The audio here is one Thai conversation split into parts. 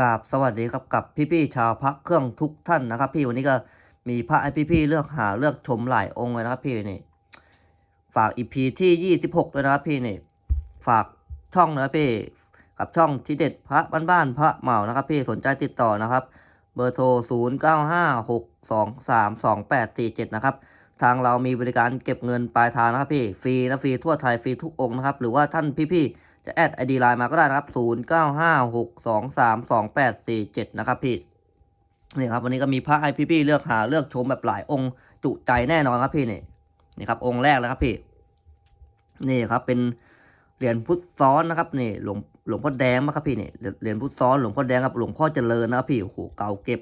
กราบสวัสดีครับกับพี่ๆชาวพระเครื่องทุกท่านนะครับ พี่วันนี้ก็มีพระให้พี่ๆเลือกหาเลือกชมหลายองค์เลยนะครับพี่นี่ ฝากอีพีที่ยี่สิบหกเลยนะครับพี่นี่ ฝากช่องนะพี่กับช่องที่เด็ดพระบ้านๆพระเหมานะครับ พี่สนใจติดต่อนะครับ เบอร์โทรศูนย์เก้าห้าหกสองสามสองแปดสี่เจ็ดนะครับ ทางเรามีบริการเก็บเงินปลายทางนะครับพี่ฟรีนะฟรีทั่วไทยฟรีทุกองค์นะครับ หรือว่าท่านพี่ๆ จะแอดไอดีไลน์มาก็ได้นะครับ0 9 5 6 2 3 2 8 4 7นะครับพี่นี่ครับวันนี้ก็มีพระให้พี่ๆเลือกหาเลือกชมแบบหลายองค์จุใจแน่นอนครับพี่นี่นี่ครับองค์แรกแล้วครับพี่ นี่ครับเป็นเหรียญพุทธซ้อนนะครับนี่หลวงหลวงพ่อแดงมาครับพี่นี่เหรียญพุทธซ้อนหลวงพ่อแดงกับหลวงพ่อเจริญนะครับพี่โอ้โหเก่าเก็บ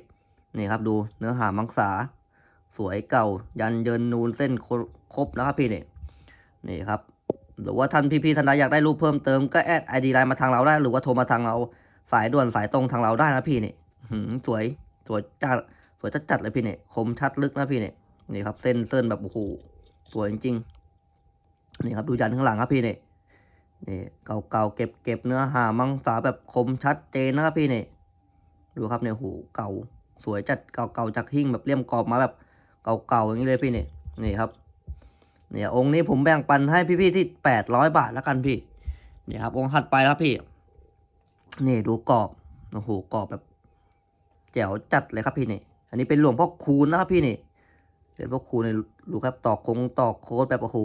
นี่ครับดูเนื้อหามังสา สวยเก่า ยันเยินนูนเส้นครบนะครับพี่นี่นี่ครับ หรือว่าท่านพี่ๆท่านใดอยากได้รูปเพิ่มเติมก็แอดไอดีไลน์มาทางเราได้ หรือว่าโทรมาทางเราสายด่วนสายตรงทางเราได้นะพี่นี่หืมสวยสวยจัดสวยจัดจัดเลยพี่นี่คมชัดลึกนะพี่นี่นี่ครับ เส้นเส้นแบบโอ้โหสวยจริงๆนี่ครับดูยันข้างหลังครับพี่นี่นี่เก่าเก่าเก็บเก็บเนื้อหามังสาแบบคมชัดเจนนะครับพี่นี่ดูครับเนี่ยโหเก่าสวยจัดเก่าเก่าจากหิ้งแบบเลี่ยมกรอบมาแบบเก่าเก่าอย่างนี้เลยพี่นี่นี่ครับ เนี่ยองค์นี้ผมแบ่งปันให้พี่ๆที่แปดร้อยบาทแล้วกันพี่เนี่ยครับองค์ถัดไปแล้วพี่ นี่ดูกรอบโอ้โหกรอบแบบแจ๋วจัดเลยครับพี่นี่ อันนี้เป็นหลวงพ่อคูณนะครับพี่นี่เหรียญพ่อคูณเนี่ยดูครับตอกคงตอกโค้ดแบบโอ้โห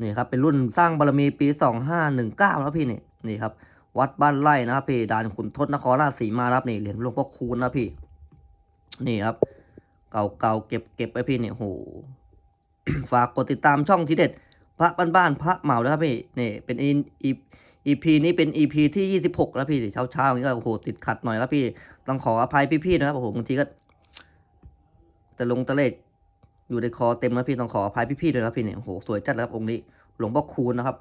นี่ครับเป็นรุ่นสร้างบารมีปีสองห้าหนึ่งเก้าแล้วพี่นี่นี่ครับ วัดบ้านไร่นะครับพี่ด่านขุนทดนครราชสีมาครับนี่เหรียญหลวงพ่อคูณนะพี่ นี่ครับ เก่าเก่าเก็บเก็บไปพี่นี่ยโห ฝากกดติดตามช่องทีเด็ด พระบ้านๆพระเหมาแล้วครับพี่นี่เป็นอีอีพีนี้เป็นอีพีที่ยี่สิบหกแล้วพี่เช้าเช้าๆอย่างนี้ก็โอ้โหติดขัดหน่อยครับพี่ต้องขออภัยพี่ๆนะครับโอ้โหบางทีก็แต่ลงตะเลดอยู่ในคอเต็มแล้วพี่ต้องขออภัยพี่ๆด้วยนะครับพี่เนี่ยโอ้โหสวยจัดแล้วครับองค์นี้ หลวงพ่อคูณนะครับ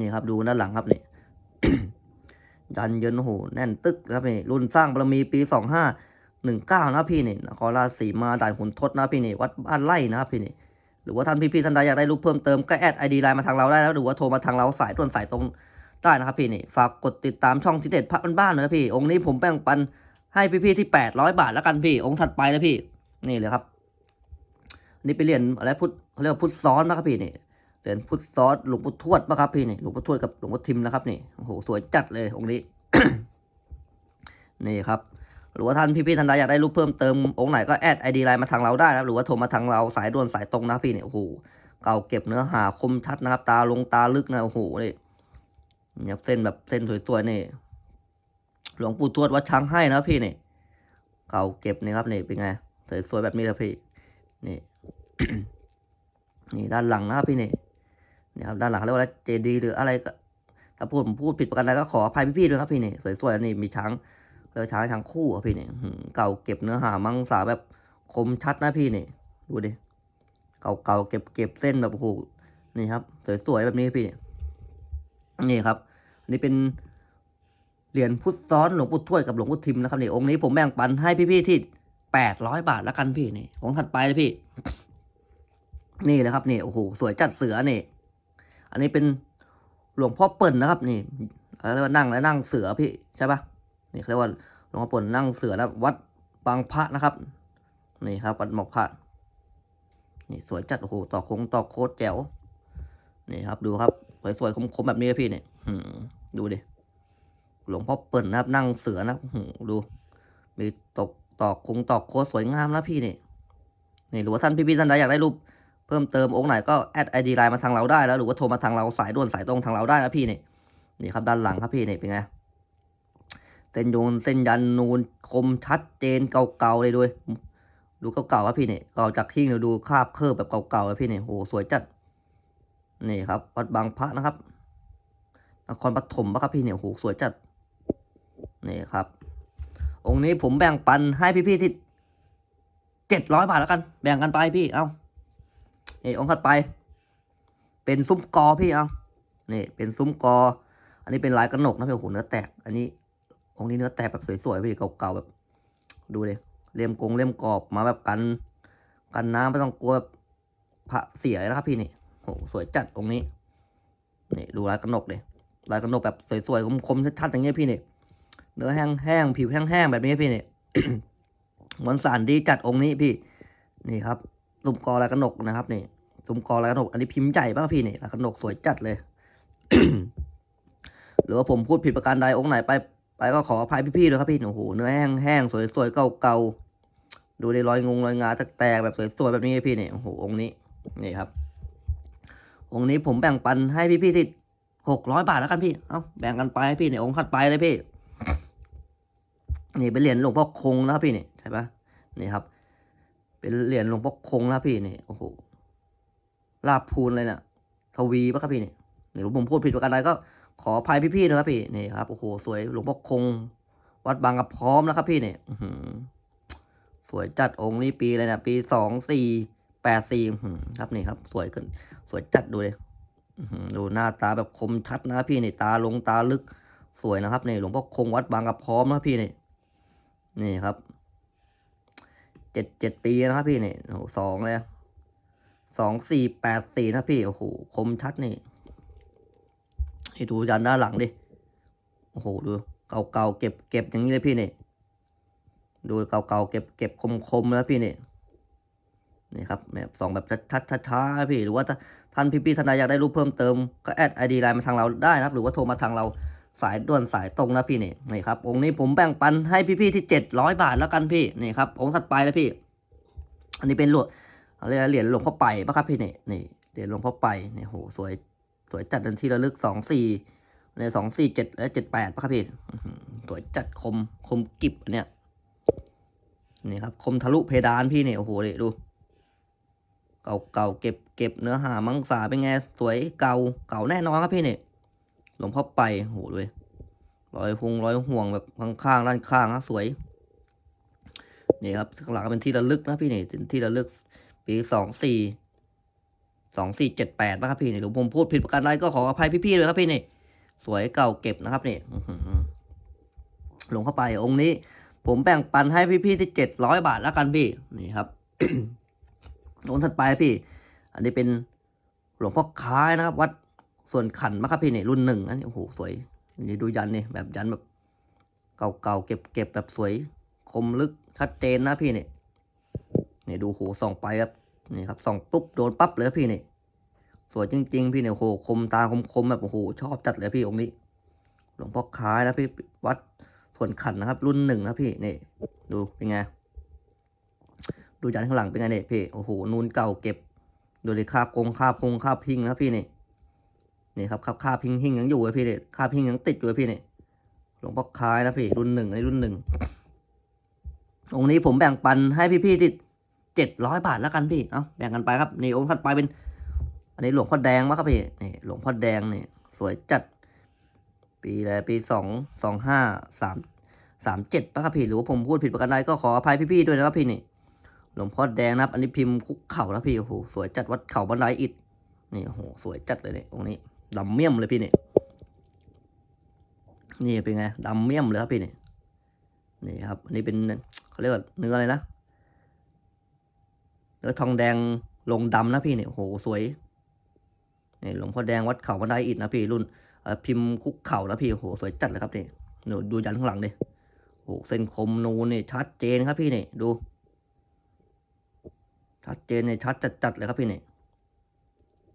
นี่ครับ ดูด้านหลังครับนี่ยันเยินโอ้โหแน่นตึกครับนี่รุ่นสร้างบารมีปีสองห้า หนึ่งเก้านะพี่นี่นครราชสีมาด่านขุนทดนะพี่นี่วัดบ้านไร่นะครับพี่นี่หรือว่าท่านพี่ๆท่านใดอยากได้รูปเพิ่มเติมก็แอดไอดีไลน์มาทางเราได้แล้วหรือว่าโทรมาทางเราสายตรงสายตรงได้นะครับพี่นี่ฝากกดติดตามช่องที่เด็ดพระบ้านๆนะครับพี่ องค์นี้ผมแบ่งปันให้พี่ๆที่แปดร้อยบาทแล้วกันพี่ องค์ถัดไปนะพี่ นี่เลยครับนี่ไปเรียนอะไรพุทธเขาเรียกว่าพุทธซ้อนนะครับพี่นี่เหรียญพุทธซ้อนหลวงปู่ทวดปะครับพี่นี่หลวงปู่ทวดกับหลวงปู่ทิมนะครับนี่โอ้โหสวยจัดเลยองค์นี้นี่ครับ หรือว่าท่านพี่ๆท่านใดอยากได้รูปเพิ่มเติมองค์ไหนก็แอดไอดีไลน์มาทางเราได้นะครับหรือว่าโทรมาทางเราสายด่วนสายตรงนะพี่เนี่ยโอ้โหเก่าเก็บเนื้อหาคมชัดนะครับ ตาลงตาลึกนะโอ้โหนี่เนี่ยเส้นแบบเส้นสวยๆนี่หลวงปู่ทวดวัดช้างให้นะพี่เนี่ยเก่าเก็บนี่ครับนี่เป็นไงสวยๆแบบนี้ครับพี่นี่ นี่ด้านหลังนะครับพี่นี่นี่ครับด้านหลังเรียกว่าเจดีหรืออะไรก็ถ้าพูดผมพูดผิดประการใดก็ขออภัยพี่ๆด้วยครับพี่นี่สวยๆนี่มีช้าง เรือช้างทั้งคู่อะพี่เนี่ยเก่าเก็บเนื้อหามังสาแบบคมชัดนะพี่เนี่ยดูดิเก่าเก่าเก็บเก็บเส้นแบบโอ้โหนี่ครับ สวยๆแบบนี้พี่เนี่ยนี่ครับนี่เป็นเหรียญพุทธซ้อนหลวงปู่ทวดกับหลวงปู่ทิมนะครับนี่องค์นี้ผมแบ่งปันให้พี่ๆที่แปดร้อยบาทแล้วกันพี่นี่องค์ถัดไปเลยพี่ นี่เลยครับนี่โอ้โหสวยจัดเสือนี่ อันนี้เป็นหลวงพ่อเปิ่นนะครับ นี่อะไรยกว่านั่งแล้วนั่งเสือพี่ใช่ปะ นี่เรียกว่าหลวงพ่อปนนั่งเสือนะวัดบางพระนะครับ นี่ครับ วัดหมอกพระนี่สวยจัดโอ้โหต่อโค้งต่อโคตรแจ๋วนี่ครับ ดูครับสวยๆคมๆแบบนี้ครับพี่เนี่ยหืดูดิหลวงพ่อเปิ่นนะครับ นั่งเสือนะหืมดู มีตกตอกคงตอกโคตสวยงามนะพี่นี่นี่หรือว่าท่านพี่ๆท่านใดอยากได้รูปเพิ่มเติมองค์ไหนก็แอดไอดีไลน์มาทางเราได้แล้วหรือว่าโทรมาทางเราสายด่วนสายตรงทางเราได้นะพี่นี่นี่ครับด้านหลังครับพี่นี่เป็นไง เส้นโยนเส้นยันนูนคมชัดเจนเก่าๆเลยด้วยดูเก่าๆครับพี่เนี่ยเก่าจากทิ้งเราดูคาบเคิร์แบบเก่าๆครับพี่เนี่ยโหสวยจัด นี่ครับวัดบางพระนะครับนครปฐมปะครับพี่เนี่ยโหสวยจัด นี่ครับ องค์นี้ผมแบ่งปันให้พี่ๆที่เจ็ดร้อยบาทแล้วกัน แบ่งกันไปพี่ เอานี่องค์ถัดไป เป็นซุ้มกอพี่เอานี่เป็นซุ้มกอ อันนี้เป็นลายกระหนกนะพี่โอ้โหเนื้อแตก อันนี้ องค์นี้เนื้อแตกแบบสวยๆพี่เก่าๆแบบ ดูเลยเลี่ยมกงเลี่ยมกรอบมาแบบกัน กันน้ำไม่ต้องกลัวแบบพระเสียนะครับพี่นี่โหสวยจัดองค์นี้นี่ดูลายกระหนกเลยลายกระหนกแบบสวยๆคมๆชัดๆอย่างเงี้ยพี่นี่เนื้อแห้งๆผิวแห้งๆแบบนี้พี่นี่มวลสารดีจัดองค์นี้พี่ นี่ครับตุ่มกอลายกระหนกนะครับนี่ตุ่มกอลายกระหนก อันนี้พิมพ์ใหญ่ป่ะพี่นี่ลายกระหนกสวยจัดเลย หรือว่าผมพูดผิดประการใดองค์ไหนไป ไปก็ขออภัยพี่ๆด้วยครับพี่โอ้โหเนื้อแห้งๆสวยๆเก่าๆดูในรอยงงรอยงาแตกแบบสวยๆแบบนี้พี่เนี่ยโอ้โหองค์นี้นี่ครับ องค์นี้ผมแบ่งปันให้พี่ๆที่หกร้อยบาทแล้วกันพี่เอาแบ่งกันไปให้พี่เนี่ยองค์ถัดไปเลยพี่นี่เป็นเหรียญหลวงพ่อคงนะครับพี่เนี่ยใช่ปะนี่ครับ เป็นเหรียญหลวงพ่อคงนะครับพี่เนี่ยโอ้โหลาบพูนเลยเนี่ยทวีปะครับพี่เนี่นี่ผมพูดผิดประการใดก็ ขออภัยพี่ๆนะครับพี่นี่ครับโอ้โหสวยหลวงพ่อคง วัดบางกระพร้อมนะครับพี่นี่อื้อหือสวยจัดองค์นี้ปีเลยนะปีสองสี่แปดสี่ครับนี่ครับ สวยขึ้น สวยจัดดูเลยดูหน้าตาแบบคมชัดนะพี่นี่ตาลงตาลึกสวยนะครับนี่หลวงพ่อคงวัดบางกระพร้อมนะพี่นี่นี่ครับเจ็ดเจ็ดปีนะครับพี่นี่โอ้สองเลยสองสี่แปดสี่นะพี่โอ้โหคมชัดนี่ ให้ดูยันด้านหลังดิ โอ้โหดูเก่าๆเก็บเก็บอย่างนี้เลยพี่นี่ดูเก่าๆเก็บเก็บคมคมๆแล้วพี่นี่นี่ครับแบบสองแบบชัดๆช้าๆพี่หรือว่าท่านพี่ๆท่านใดอยากได้รูปเพิ่มเติมก็แอดไอดีไลน์มาทางเราได้นะครับ หรือว่าโทรมาทางเราสายด่วนสายตรงนะพี่นี่นี่ครับ องค์นี้ผมแบ่งปันให้พี่ๆที่เจ็ดร้อยบาทแล้วกันพี่นี่ครับ องค์ถัดไปแล้วพี่ อันนี้เป็นหลวงเหรียญหลวงพ่อไปปะครับพี่นี่นี่เหรียญหลวงพ่อไปนี่โหสวย สวยจัดดันที่ระลึกสองสี่ในสองสี่เจ็ดและเจ็ดแปดปะครับพี่สวยจัดคมคมกิบเนี้ยนี่ครับ คมทะลุเพดานพี่เนี่ยโอ้โหเลยดูเก่าเก่าเก็บเก็บเนื้อหามังสาเป็นไงสวยเก่าเก่าแน่นอนครับพี่เนี่ยหลวงพ่อไปโอ้โหเลยรอยพุงรอยห่วงแบบข้างๆด้านข้างนะสวยนี่ครับข้างหลังก็เป็นที่ระลึกนะพี่เนี่เป็นที่ระลึกปีสองสี่ สองสี่เจ็ดแปดนะครับพี่นี่หรือผมพูดผิดประการใดก็ขออภัยพี่ๆเลยครับพี่นี่ สวยเก่าเก็บนะครับนี่หลวงพ่อไปองค์นี้ ผมแบ่งปันให้พี่ๆที่เจ็ดร้อยบาทแล้วกันพี่ นี่ครับองค์ถัดไปพี่ อันนี้เป็นหลวงพ่อค้ายนะครับ วัดส่วนขันมะครับพี่นี่รุ่นหนึ่งอันนี้โอ้โหสวยนี่ดูยันนี่แบบยันแบบเก่าๆเก็บเก็บแบบสวย คมลึกชัดเจนนะพี่นี่นี่ดูโหส่องไปครับนี่ครับส่องปุ๊บโดนปั๊บเลยพี่นี่ วยจริง ๆ พี่เนี่ยโหคมตาคมคมๆแบบโอ้โหชอบจัดเลยพี่องค์นี้ หลวงพ่อคล้ายนะพี่วัดส่วนขันนะครับ รุ่นหนึ่งนะพี่นี่ดูเป็นไงดูยันข้างหลังเป็นไงเนี่ยพี่โอ้โหนูนเก่าเก็บดูดิคาบกงคาบพงคาบพิงนะพี่นี่นี่ครับคาบคาบพิงหิงยังอยู่เลยพี่เนี่ยคาบพิงยังติดอยู่เลยพี่เนี่ยหลวงพ่อคล้ายนะพี่รุ่นหนึ่งในรุ่นหนึ่งองค์นี้ผมแบ่งปันให้พี่ๆที่เจ็ดร้อยบาทแล้วกันพี่ เอาแบ่งกันไปครับ นี่องค์ถัดไปเป็น อันนี้หลวงพ่อแดงมะครับพี่นี่หลวงพ่อแดงนี่สวยจัด ปีอะไรปีสองสองห้าสามสามเจ็ดป่ะครับพี่หรือว่าผมพูดผิดประการใดก็ขออภัยพี่ๆด้วยนะครับพี่นี่ หลวงพ่อแดงนะครับ อันนี้พิมพ์คุกเข่านะพี่โอ้โหสวยจัดวัดเข่าบันไดอิฐนี่โอ้โหสวยจัดเลยเนี่ยองนี้ดำเมี่ยมเลยพี่นี่นี่เป็นไงดำเมี่ยมเลยครับพี่นี่นี่ครับอันนี้เป็นเขาเรียกว่าเนื้ออะไรนะเนื้อทองแดงลงดำนะพี่เนี่ยโอ้โหสวย นี่หลวงพ่อแดงวัดเข่าบันไดอิฐนะพี่รุ่นพิมพ์คุกเข่านะพี่โหสวยจัดเลยครับนี่หนูดูยันข้างหลังดิโอ้โหเส้นคมนูนนี่ชัดเจนครับพี่นี่ดูชัดเจนเนี่ชัดจัดๆเลยครับพี่นี่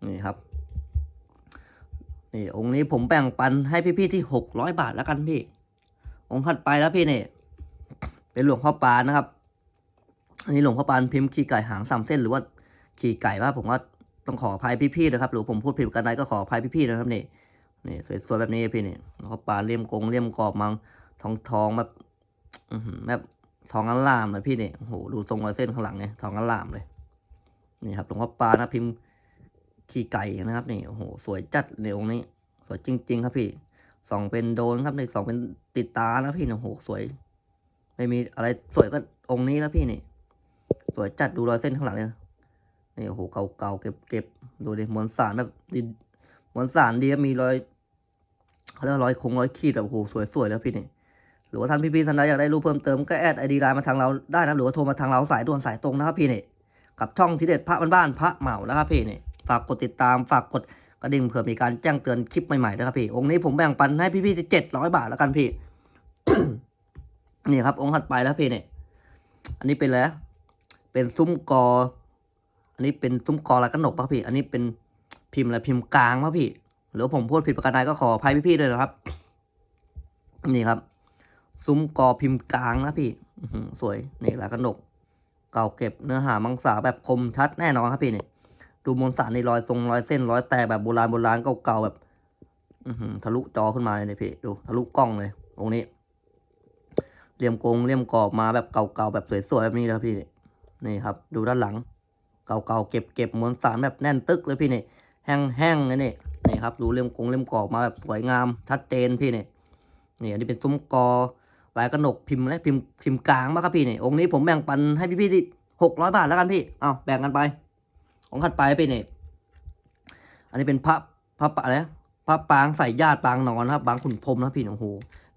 นี่ครับนี่องค์นี้ผมแบ่งปันให้พี่ๆที่หกร้อยบาทแล้วกันพี่ องค์ถัดไปแล้วพี่นี่เป็นหลวงพ่อปานนะครับ อันนี้หลวงพ่อปานพิมพ์ขี่ไก่หางสามเส้นหรือว่าขี่ไก่ว่าผมว่า ต้องขออภัยพี่ๆนะครับ หรือผมพูดผิดกันใดก็ขออภัยพี่ๆนะครับนี่นี่สวยๆแบบนี้พี่นี่หลวงพ่อปาเลี่ยมกงเลี่ยมกรอบมังทองทองแบบแบบทองอัลลามเลยพี่นี่โอ้โหดูทรงรอยเส้นข้างหลังไงทองอัลลามเลยนี่ครับหลวงพ่อปานะพิมพ์ขี่ไก่นะครับนี่โอ้โหสวยจัดในองค์นี้ สวยจริง ๆ ครับพี่สองเป็นโดนครับในสองเป็นติดตานะพี่โอ้โหสวย ไม่มีอะไรสวยก็องค์นี้ครับพี่นี่ สวยจัดดูรอยเส้นข้างหลังเนี่ย นี่โอ้โหเก่าๆเก็บเก็บดูดิมวลสารแบบดีมวลสารดีมีรอยเขาเรียกรอยคงรอยขีดแบบโอ้โหสวยๆแล้วพี่นี่หรือว่าท่านพี่ๆท่านใดอยากได้รูปเพิ่มเติมก็แอดไอดีไลน์มาทางเราได้นะหรือว่าโทรมาทางเราสายด่วนสายตรงนะครับพี่นี่กับช่องทีเด็ดพระบ้านๆพระเหมานะครับพี่นี่ฝากกดติดตามฝากกดกระดิ่งเผื่อมีการแจ้งเตือนคลิปใหม่ๆด้วยครับพี่ องค์นี้ผมแบ่งปันให้พี่ๆที่เจ็ดร้อยบาทแล้วกันพี่ นี่ครับ องค์ถัดไปแล้วพี่เนี่ย อันนี้เป็นอะไรนะเป็นซุ้มกอ อันนี้เป็นซุ้มกอลายกระหนกป่ะพี่ อันนี้เป็นพิมพ์อะไรพิมพ์กลางป่ะพี่ หรือผมพูดผิดประการใดก็ขออภัยพี่ๆด้วยนะครับ นี่ครับ ซุ้มกอพิมพ์กลางนะพี่อืสวยนี่ลายกระหนก เก่าเก็บเนื้อหามังสาแบบคมชัดแน่นอนครับพี่เนี่ยดูมวลสารในรอยทรงรอยเส้นรอยแตกแบบโบราณโบราณเก่าๆแบบออืทะลุจอขึ้นมาเลยนี่พี่ดูทะลุกล้องเลยตรงนี้เลี่ยมกงเลี่ยมกรอบมาแบบเก่าๆแบบสวยๆแบบนี้นะครับพี่นี่ครับ ดูด้านหลัง เก่าๆเก็บเก็บมวลสารแบบแน่นตึกเลยพี่นี่แห้งๆเลยนี่นี่ครับดูเล่มโกงเล่มกรอบมาแบบสวยงามชัดเจนพี่นี่นี่อันนี้เป็นซุ้มกอลายกระหนกพิมพ์และพิมพ์พิมพ์กลางมากครับพี่นี่องค์นี้ผมแบ่งปันให้พี่ๆที่หกร้อยบาทแล้วกันพี่เอาแบ่งกันไปองค์ถัดไปพี่นี่อันนี้เป็นพระพระปะอะไรพระปางใส่ญาติปางนอนนะครับ บางขุนพรมนะพี่โอ้โห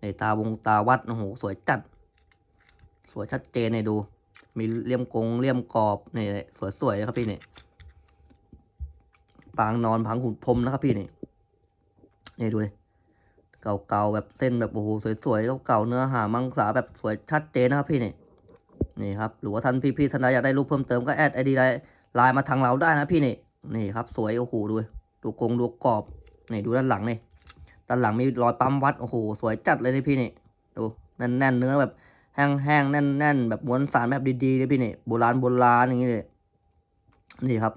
ในตาวงตาวัดโอ้โหสวยจัด สวยชัดเจนเนี่ยดู มีเลี่ยมกงเลี่ยมกรอบนี่สวยๆนะครับพี่นี่ปางนอนพังขุนพรมนะครับพี่นี่นี่ดูเลยเก่าๆแบบเส้นแบบโอ้โหสวยๆเก่าๆเนื้อหามังสาแบบสวยชัดเจนนะครับพี่นี่นี่ครับหรือว่าท่านพี่ๆท่านใดอยากได้รูปเพิ่มเติมก็แอดไอดีไลน์มาทางเราได้นะพี่นี่นี่ครับ สวยโอ้โหดูดูกงดูกรอบนี่ดูด้านหลังนี่ด้านหลังมีรอยปั๊มวัดโอ้โหสวยจัดเลยนี่พี่นี่ดูแน่นแน่นๆเนื้อแบบ แห้งแห้งๆแน่นแน่นๆ แบบม้วนสารแบบดีๆเลยพี่นี่โบราณโบราณอย่างนี้เลยนี่ครับ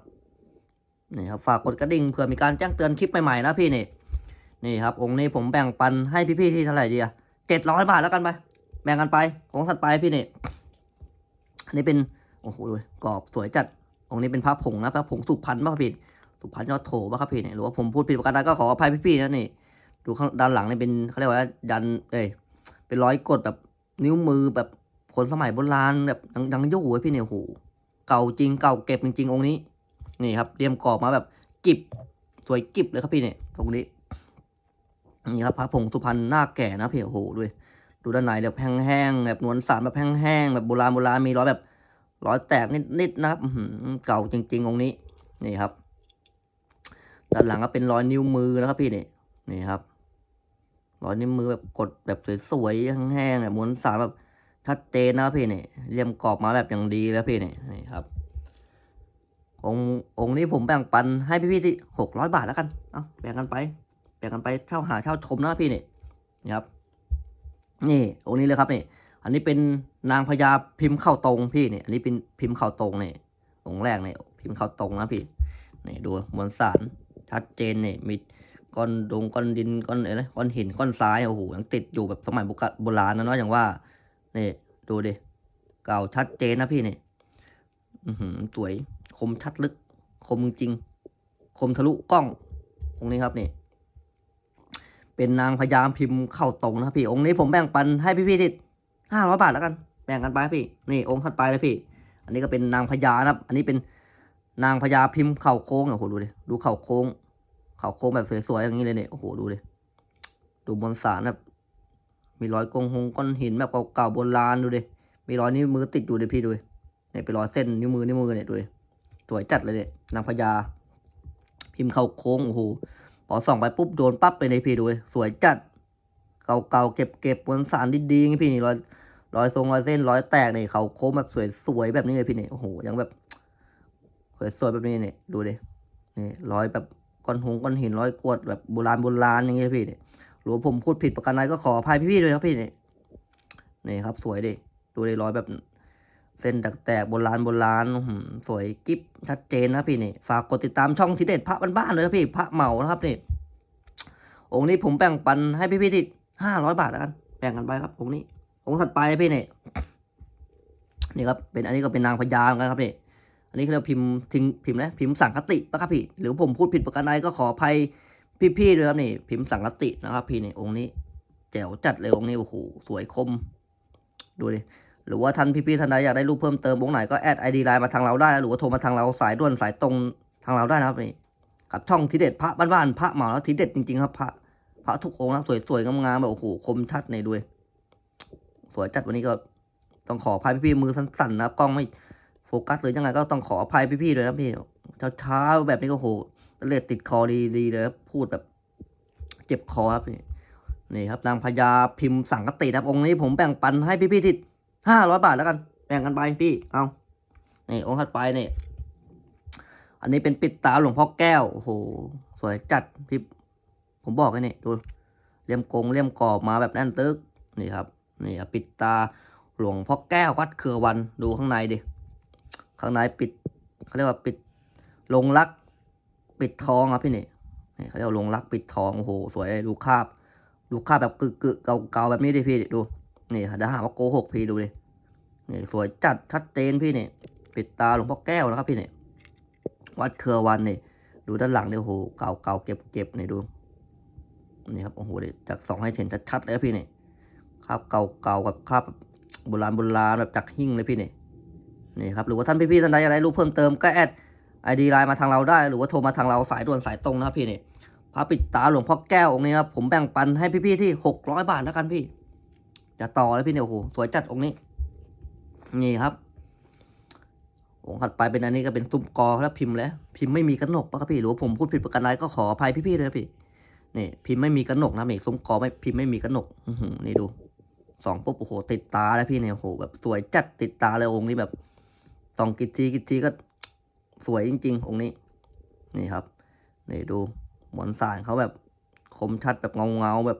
นี่ครับฝากกดกระดิ่งเผื่อมีการแจ้งเตือนคลิปใหม่ๆนะพี่นี่นี่ครับ องค์นี้ผมแบ่งปันให้พี่ๆที่เท่าไหร่ดีอะเจ็ดร้อยบาทแล้วกันไป แบ่งกันไปองค์ถัดไปพี่นี่อันนี้เป็นโอ้โหดูกรอบสวยจัดองค์นี้เป็นพระผงนะพระผงสุพรรณป่ะพี่สุพรรณยอดโถป่ะครับพี่เนี่ยหรือว่าผมพูดผิดประการใดก็ขออภัยพี่ๆนะนี่ดูข้างด้านหลังนี่เป็นเขาเรียกว่ายันเอ้ยเป็นร้อยกดแบบ นิ้วมือแบบคนสมัยโบราณแบบยังยังอยู่ไว้พี่เนี่ยโหเก่าจริงเก่าเก็บจริงๆองค์นี้ นี่ครับเตรียมกรอบมาแบบกิบสวยกิบเลยครับพี่เนี่ยตรงนี้นี่ครับพระผงสุพรรณหน้าแก่นะพี่โหด้วยดูด้านในแบบแห้งๆแบบนวลสารแบบแห้งๆแบบโบราณโบราณมีรอยแบบรอยแตกนิดๆนะครับเก่าจริงๆองค์นี้ นี่ครับด้านหลังก็เป็นรอยนิ้วมือนะครับพี่นี่นี่ครับ รอยนิ้วมือแบบกดแบบสวยๆแห้งๆแบบม้วนสารแบบชัดเจนนะพี่นี่เรียมกรอบมาแบบอย่างดีแล้วพี่นี่นี่ครับ องค์องค์นี้ผมแบ่งปันให้พี่ๆที่หกร้อยบาทแล้วกันเอาแบ่งกันไป แบ่งกันไปเช่าหาเช่าชมนะพี่นี่นี่ครับ นี่องค์นี้เลยครับนี่ อันนี้เป็นนางพญาพิมพ์เข้าตรงพี่นี่อันนี้เป็นพิมพ์เข้าตรงนี่องค์แรกนี่พิมพ์เข้าตรงนะพี่นี่ดูมวลสารชัดเจนเนี่ยมี ก้อนดงก้อนดินก้อนอะไรก้อนหินก้อนทรายโอ้โหยังติดอยู่แบบสมัยโบราณนะเนาะอย่างว่านี่ดูดิเก่าชัดเจนนะพี่นี่อือหือสวยคมชัดลึก คมจริง คมทะลุกล้อง องค์นี้ครับนี่ เป็นนางพญาพิมพ์เข้าตรงนะพี่ องค์นี้ผมแบ่งปันให้พี่ๆที่ห้าร้อยบาทแล้วกัน แบ่งกันไปพี่ นี่องค์ถัดไปเลยพี่ อันนี้ก็เป็นนางพญานะครับ อันนี้เป็นนางพญาพิมพ์เข่าโค้งโอ้โหดูดิดูเข่าโค้ง เขาโค้งแบบสวยๆอย่างนี้เลยเนี่ยโอ้โหดูดิดูมวลสารแบบมีรอยกงหงก้อนหินแบบเก่าๆโบราณดูดิมีรอยนิ้วมือติดอยู่ดิพี่ดูดิเนี่ยเป็นรอยเส้นนิ้วมือนิ้วมือเนี่ยดูดิสวยจัดเลยเนี่ยนางพญาพิมพ์เข่าโค้งโอ้โหพอส่องไปปุ๊บโดนปั๊บไปเลยพี่ดูดิสวยจัด เก่าๆเก็บๆมวลสารดีๆอย่างนี้พี่นี่รอยรอยทรงรอยเส้นรอยแตกเนี่ยเขาโค้งแบบสวยๆแบบนี้เลยพี่เนี่ยโอ้โหยังแบบสวยๆแบบนี้เนี่ยดูดินี่รอยแบบ ก้อนหงก้อนหินร้อยกรวดแบบโบราณโบราณอย่างเงี้ยพี่เนี่ยหรือว่าผมพูดผิดประการใดก็ขออภัยพี่ๆด้วยครับพี่เนี่ยนี่ครับ สวยดิดูดิรอยแบบ เส้นแตกๆโบราณโบราณสวยกิ๊บชัดเจนนะพี่นี่ฝากกดติดตามช่องทิเด็ดพระบ้านๆเลยครับพี่พระเหมานะครับนี่องค์นี้ผมแบ่งปันให้พี่ๆที่ห้าร้อยบาทแล้วกันแบ่งกันไปครับองค์นี้องค์ถัดไปพี่เนี่ยนี่ครับ เป็นอันนี้ก็เป็นนางพญาเหมือนกันครับนี่ อันนี้เขาเรียกพิมพ์ทิ้งพิมพ์นะพิมพ์สังคติปะครับพี่ หรือผมพูดผิดประการใดก็ขออภัยพี่ๆด้วยครับนี่ พิมพ์สังคตินะครับ พี่นี่องค์นี้แจ๋วจัดเลยองค์นี้โอ้โหสวยคม ดูดิหรือว่าท่านพี่ๆท่านใดอยากได้รูปเพิ่มเติมองค์ไหนก็แอดไอดีไลน์มาทางเราได้ หรือว่าโทรมาทางเราสายด่วนสายตรงทางเราได้นะครับนี่กับช่องทีเด็ดพระบ้านๆพระเหมาแล้วทีเด็ดจริงๆครับพระพระทุกองค์นะสวยๆงามๆแบบโอ้โหคมชัดในด้วย สวยจัดวันนี้ก็ต้องขออภัยพี่ๆมือสั่นๆนะครับกล้องไม่ โฟกัสหรือยังไงก็ต้องขออภัยพี่ๆด้วยนะพี่เช้าๆแบบนี้ก็โหเลือดติดคอดีๆเลยพูดแบบ เจ็บคอครับนี่นี่ครับนางพญาพิมพ์สังกติครับองค์นี้ผมแบ่งปันให้พี่ๆที่ห้าร้อยบาทแล้วกัน แบ่งกันไปพี่เอานี่องค์ถัดไปนี่อันนี้เป็นปิดตาหลวงพ่อแก้วโอ้โหสวยจัดพี่ผมบอกให้นี่ดูเลี่ยมกงเลี่ยมกรอบมาแบบแน่นตึกนี่ครับนี่ครับปิดตาหลวงพ่อแก้ววัดเครือวันดูข้างในดิ ข้างในปิดเขาเรียกว่าปิดลงรัก ปิดทองครับพี่นี่นี่เขาเรียกลงรักปิดทองโอ้โหสวยดูคาบดูคาบแบบกึกกึเก่าเก่าๆแบบนี้ดิพี่ดูนี่เดี๋ยวหาว่าโกหกพี่ดูดินี่สวยจัดชัดเจนพี่นี่ปิดตาหลวงพ่อแก้วนะครับพี่นี่วัดเครือวันนี่ดูด้านหลังเนี่ยโอ้โหเก่าเก่าเก็บเก็บนี่ดูนี่ครับโอ้โหจากสองให้เห็นชัดๆเลยครับพี่นี่คาบเก่าเก่ากับคาบโบราณโบราณแบบจากหิ้งเลยพี่นี่ นี่ครับหรือว่าท่านพี่ๆท่านใดอะไรรู้เพิ่มเติมก็แอดไอดีไลน์มาทางเราได้ หรือว่าโทรมาทางเราสายด่วนสายตรงนะครับพี่นี่พระปิดตาหลวงพ่อแก้วองค์นี้ครับผมแบ่งปันให้พี่ๆที่หกร้อยบาทแล้วกันพี่จะต่อแล้วพี่เนี่ยโอ้โหสวยจัดองค์นี้ นี่ครับองค์ถัดไปเป็นอันนี้ก็เป็นตุ้มกอแล้วพิมพ์แล้ว พิมพ์ไม่มีกระหนกปะครับพี่หรือว่าผมพูดผิดประการใดก็ขออภัยพี่ๆด้วยนะพี่นี่ พิมพ์ไม่มีกระหนกนะนี่ซุ้มกอไม่พิมพ์ไม่มีกระหนกนี่ดูสองปุ๊บโอ้โหติดตาแล้วพี่เนี่ยโอ้โหแบบสวยจัดติดตาเลยองค์นี้แบบ ส่องกี่ทีกี่ทีก็สวยจริง ๆ องค์นี้ นี่ครับ นี่ดูหมอนสารเขาแบบคมชัดแบบเงาเงาแบบ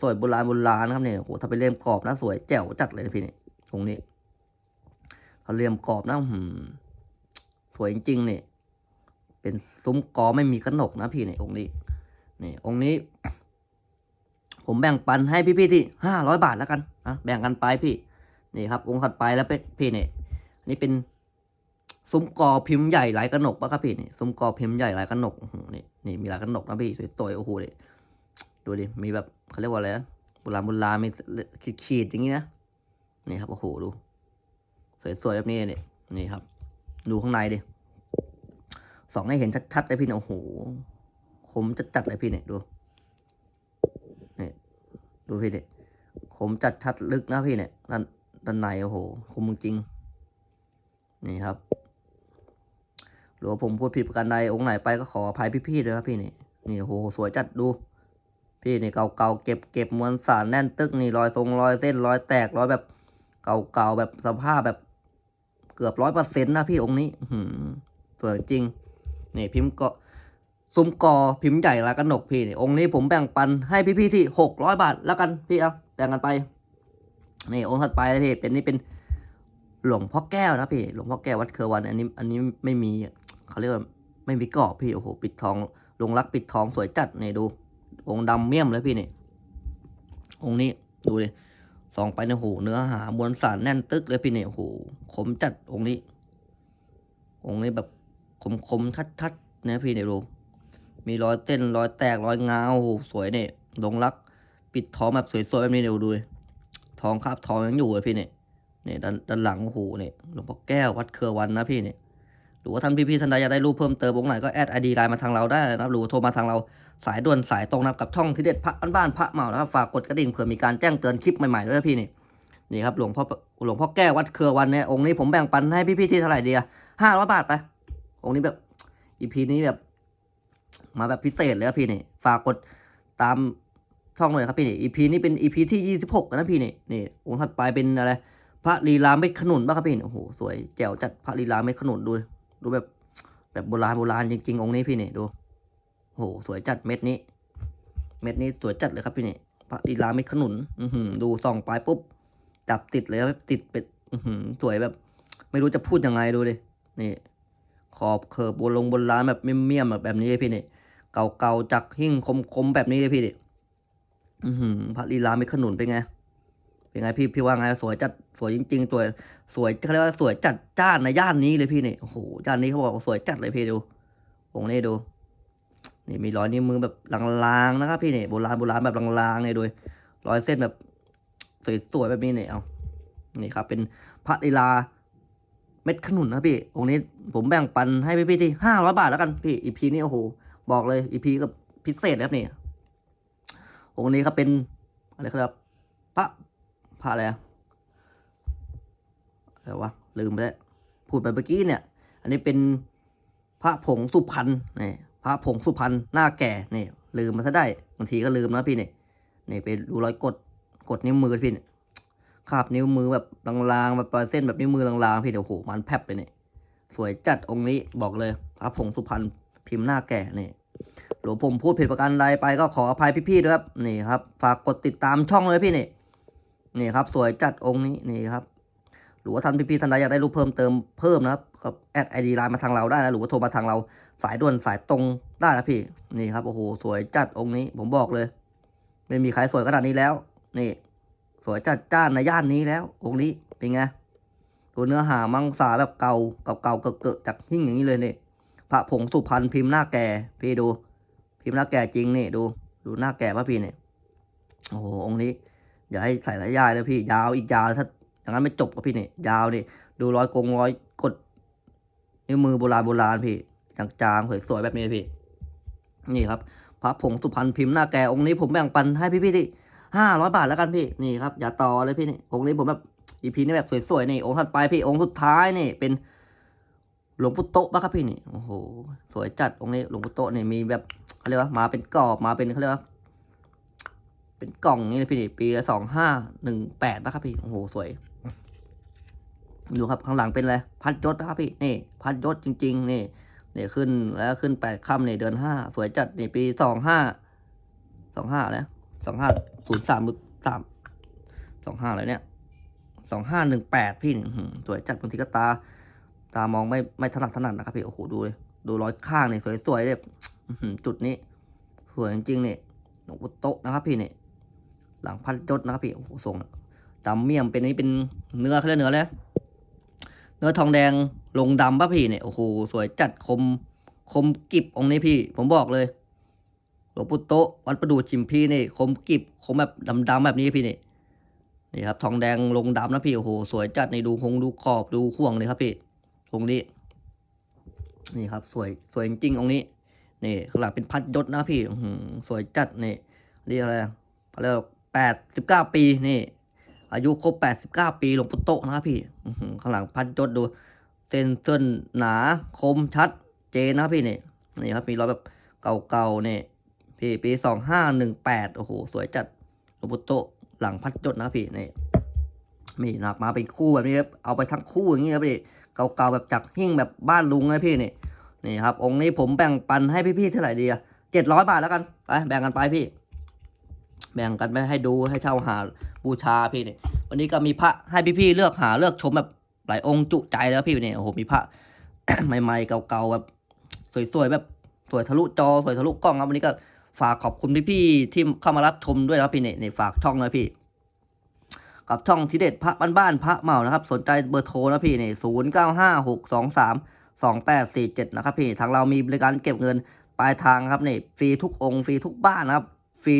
สวยๆโบราณโบราณนะครับเนี่ยโอ้โหถ้าไปเล่มกรอบนะสวยแจ๋วจัดเลยนะพี่เนี่ยองค์นี้เขาเลี่ยมกรอบนะหืมสวยจริงๆเนี่ยเป็นซุ้มกอไม่มีกระหนกนะพี่เนี่ยองค์นี้ นี่องค์นี้ ผมแบ่งปันให้พี่ๆที่ห้าร้อยบาทแล้วกันนะแบ่งกันไปพี่ นี่ครับ องค์ถัดไปแล้วเป็นพี่เนี่ยนนี้เป็น ซุ้มกอพิมพ์ใหญ่หลายกระหนกปะครับพี่นี่ซุ้มกอพิมพ์ใหญ่หลายกระหนกนี่นี่มีหลายกระหนกนะพี่สวยๆโอ้โหนี่ดูดิมีแบบเขาเรียกว่าอะไรนะโบราณโบราณมีขีดๆอย่างงี้นะนี่ครับโอ้โหดู สวยๆแบบนี้เนี่ยนี่ครับ ดูข้างในดิสองให้เห็นชัดๆเลยพี่เนี่ยโอ้โหคมจัดๆเลยพี่เนี่ยดูนี่ดูพี่เนี่ยคมจัดชัดลึกนะพี่เนี่ยด้านด้านในโอ้โหคมจริงนี่ครับ หรือว่าผมพูดผิดประการใดองค์ไหนไปก็ขออภัยพี่ๆด้วยครับพี่นี่นี่โหสวยจัดดู พี่นี่เก่าๆเก็บเก็บมวลสารแน่นตึกนี่รอยทรงรอยเส้นรอยแตกรอยแบบเก่าๆแบบสภาพแบบเกือบร้อยเปอร์เซ็นต์นะพี่องค์นี้หือสวยจริง นี่พิมพ์ก็ซุ้มกอพิมพ์ใหญ่ละกันหนกพี่นี่องค์นี้ผมแบ่งปันให้พี่ๆที่หกร้อยบาทแล้วกันพี่เอาแบ่งกันไป นี่องค์ถัดไปนะพี่เป็นนี่เป็นหลวงพ่อแก้วนะพี่หลวงพ่อแก้ววัดเครือวัน อันนี้ อันนี้ไม่มี เขาเรียกว่าไม่มีกรอบพี่โอ้โหปิดทองลงรักปิดทองสวยจัดนี่ดู องค์ดำเมี่ยมเลยพี่นี่องค์นี้ดูดิส่องไปในยโอ้โหเนื้อหามวลสารแน่นตึกเลยพี่เนี่ยโอ้โหคมจัดองค์นี้ องค์นี้แบบคมคมทัดทัดนะพี่เนี่ยดูมีรอยเต้นรอยแตกรอยงาโอ้โหสวยเนี่ยลงรัก ปิดทองแบบสวยๆแบบนี้เดี๋ยวดูดิทองคาบทองยังอยู่เลยพี่เนี่ยเนี่ยด้านด้านหลังโอ้โหเนี่ยหลวงพ่อแก้ววัดเครือวันนะพี่เนี่ย หรือว่าท่านพี่ๆท่านใดอยากได้รูปเพิ่มเติมองค์ไหนก็แอดไอดีไลน์มาทางเราได้นะครับหรือโทรมาทางเราสายด่วนสายตรงนะครับกับช่องที่เด็ดพระบ้านพระเมานะครับฝากกดกระดิ่งเผื่อมีการแจ้งเตือนคลิปใหม่ๆด้วยนะพี่นี่นี่ครับหลวงพ่อหลวงพ่อแก้ววัดเครือวันเนี่ยองค์นี้ผมแบ่งปันให้พี่ๆที่เท่าไหร่เดีอะห้าร้อยบาทไปองค์นี้แบบอีพีนี้แบบ มาแบบพิเศษเลยครับพี่นี่ฝากกดตามช่องเลยครับพี่นี่อีพีนี้เป็นอีพีที่ยี่สิบหกนะพี่นี่นี่องค์ถัดไปเป็นอะไรพระลีลาเม็ดขนุนป่ะครับพี่โอ้โหสวยแจ๋วจัดพระลีลาเม็ดขนุนดู ดูแบบแบบโบราณโบราณจริงๆองค์นี้พี่นี่ดูโหสวยจัดเม็ดนี้ เม็ดนี้สวยจัดเลยครับพี่นี่พระลีลาเม็ดขนุน อือหือดูส่องไปปุ๊บจับติดเลยครับติดเป็ดสวยแบบ ไม่รู้จะพูดยังไงดูดินี่ ขอบเคิร์บโบลงโบราณแบบเมี่ยมแบบแบบนี้เลยพี่นี่เก่าๆจักหิ้งคมๆแบบนี้เลยพี่ดิอือหือพระลีลาเม็ดขนุนเป็นไง เป็นไงพี่พี่ว่าไงสวยจัดสวยจริง ๆ สวยสวยเขาเรียกว่าสวยจัดจ้านในย่านนี้เลยพี่นี่โอ้โหย่านนี้เขาบอกว่าสวยจัดเลยพี่ดูองค์นี้ดูนี่มีรอยนิ้วมือแบบลางๆนะครับ พี่นี่โบราณโบราณแบบลางๆเนี่ยโดยรอยเส้นแบบสวยๆแบบนี้เนี่ยเอานี่ครับ เป็นพระลีลาเม็ดขนุนนะพี่องค์นี้ผมแบ่งปันให้พี่ๆที่ห้าร้อยบาทแล้วกันพี่อีพีนี้โอ้โหบอกเลยอีพีก็พิเศษแล้วนี่องค์นี้ครับเป็นอะไรครับพระ พระอะไรอะอะไรวะลืมไปแล้วพูดไปเมื่อกี้เนี่ย อันนี้เป็นพระผงสุพรรณนี่พระผงสุพรรณหน้าแก่นี่ลืมมาซะได้บางทีก็ลืมนะพี่นี่นี่ไปดูรอยกดกดนิ้วมือพี่เนี่ยคาบนิ้วมือแบบลางๆแบบปลายเส้นแบบนิ้วมือลางๆพี่เดี๋ยวโหมันแพบเลยเนี่ยสวยจัดองค์นี้บอกเลยพระผงสุพรรณพิมพ์หน้าแก่นี่หลวงผมพูดผิดประการใดไปก็ขออภัยพี่ๆด้วยครับนี่ครับ ฝากกดติดตามช่องเลยพี่นี่ นี่ครับ สวยจัดองค์นี้นี่ครับ หรือว่าท่านพี่ๆท่านใดอยากได้รูปเพิ่มเติมเพิ่มนะครับก็แอดไอดีไลน์มาทางเราได้นะหรือว่าโทรมาทางเราสายด่วนสายตรงได้นะพี่ นี่ครับโอ้โหสวยจัดองค์นี้ ผมบอกเลย ไม่มีใครสวยขนาดนี้แล้ว นี่ สวยจัดจ้านในย่านนี้แล้ว องค์นี้เป็นไงตัวเนื้อหามังสาแบบเก่าเก่าเก่าๆเกอะจากหิ้งอย่างนี้เลยนี่พระผงสุพรรณพิมพ์หน้าแก่ พี่ดู พิมพ์หน้าแก่จริงนี่ดู ดูหน้าแก่พระพี่เนี่ยโอ้โหองค์นี้ อย่าให้ใส่สายยายเลยพี่ยาวอีกยาวถ้าอย่างนั้นไม่จบกับพี่นี่ยาวนี่ดูร้อยกงร้อยกดนิ้วมือโบราณโบราณพี่จางๆสวยๆแบบนี้พี่ นี่ครับพระผงสุพรรณพิมพ์หน้าแกองค์นี้ผมแบ่งปันให้พี่พี่ๆที่ห้าร้อยบาทแล้วกันพี่นี่ครับ อย่าต่อเลยพี่นี่องค์นี้ผมแบบอีพีนี้แบบสวยๆนี่องค์ถัดไปพี่องค์สุดท้ายนี่เป็นหลวงปู่โตะปะครับพี่นี่โอ้โหสวยจัดองค์นี้หลวงปู่โตะนี่มีแบบเขาเรียกว่ามาเป็นกรอบมาเป็นเขาเรียกว่า เป็นกล่องนี่เลยพี่นี่ปีละสองห้าหนึ่งแปดปะครับพี่โอ้โหสวยดูครับข้างหลังเป็นอะไรพัดยศนะครับพี่นี่พัดยศจริง ๆ นี่เนี่ยขึ้นแล้วขึ้นแปดค่ำเนี่ยเดือนห้าสวยจัดนี่ปีสองห้าสองห้าแล้วสองห้าศูนย์สามสามสองห้าอะไรเนี่ยสองห้าหนึ่งแปดพี่นี่อื้อหือสวยจัดบางทีก็ตา ตามองไม่ไม่ถนัดถนัดนะครับพี่โอ้โหดูเลยดูร้อยข้างเนี่ยสวยๆเลยจุดนี้ สวยจริงๆเนี่ยโตะนะครับพี่เนี่ย หลังพัดยศนะครับพี่โอ้โหทรงดำเมี่ยมเป็นนี่เป็นเนื้อเขาเรียกเนื้อแล้วเนื้อทองแดงลงดำป่ะพี่เนี่ยโอ้โหสวยจัดคมคมกิบองค์นี้พี่ ผมบอกเลยหลวงปู่โตวัดประดูชิมพี่นี่คมกิบคมแบบดำๆแบบนี้พี่นี่นี่ครับ ทองแดงลงดำนะพี่โอ้โหสวยจัดในดูคงดูขอบดูห่วงเลยครับพี่องค์นี้ นี่ครับ สวยสวยจริงๆองค์นี้นี่ข้างหลังเป็นพัดยศนะพี่สวยจัดนี่เรียกอะไรเขาเรียก แปดสิบเก้าปีนี่ อายุครบแปดสิบเก้าปีหลวงปู่โตนะครับพี่ข้างหลังพันจดดูเส้นเส้นหนาคมชัดเจนนะครับพี่นี่นี่ครับมีรอยแบบเก่าๆนี่พี่ปีสองห้าหนึ่งแปดโอ้โหสวยจัดหลวงปู่โตหลังพันจดนะครับพี่นี่มีนะครับมาเป็นคู่แบบนี้ครับเอาไปทั้งคู่อย่างนี้ครับพี่เก่าๆแบบจากหิ้งแบบบ้านลุงนะพี่นี่นี่ครับ องค์นี้ผมแบ่งปันให้พี่ๆเท่าไหร่ดีอะเจ็ดร้อยบาทแล้วกันไปแบ่งกันไปพี่ แบ่งกันไปให้ดูให้เช่าหาบูชาพี่เนี่ยวันนี้ก็มีพระให้พี่ๆเลือกหาเลือกชมแบบหลายองค์จุใจแล้วพี่เนี่ยโอ้โหมีพระใหม่ๆเก่าๆแบบสวยๆแบบสวยทะลุจอสวยทะลุกล้องครับวันนี้ก็ฝากขอบคุณพี่ๆที่เข้ามารับชมด้วยนะครับพี่เนี่ยนี่ฝากช่องนะพี่ กับช่องทีเด็ดพระบ้านๆพระเมานะครับ สนใจเบอร์โทรนะพี่เนี่ยศูนย์เก้าห้าหกสองสามสองแปดสี่เจ็ดนะครับพี่ทางเรามีบริการเก็บเงินปลายทางครับนี่ฟรีทุกองค์ฟรีทุกบ้านนะครับฟรี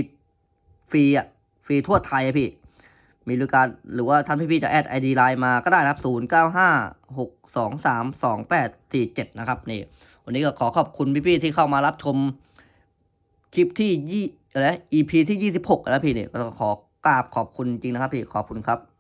ฟรีอะฟรีทั่วไทยอะพี่ มีบริการหรือว่าท่านพี่ๆจะแอดไอดีไลน์มาก็ได้นะครับศูนย์เก้าห้าหกสองสามสองแปดสี่เจ็ดนะครับนี่ วันนี้ก็ขอขอบคุณพี่ๆที่เข้ามารับชมคลิปที่ยี่อะไร EP ที่ยี่สิบหกแล้วพี่เนี่ยก็ขอกราบขอบคุณจริงนะครับพี่ขอบคุณครับ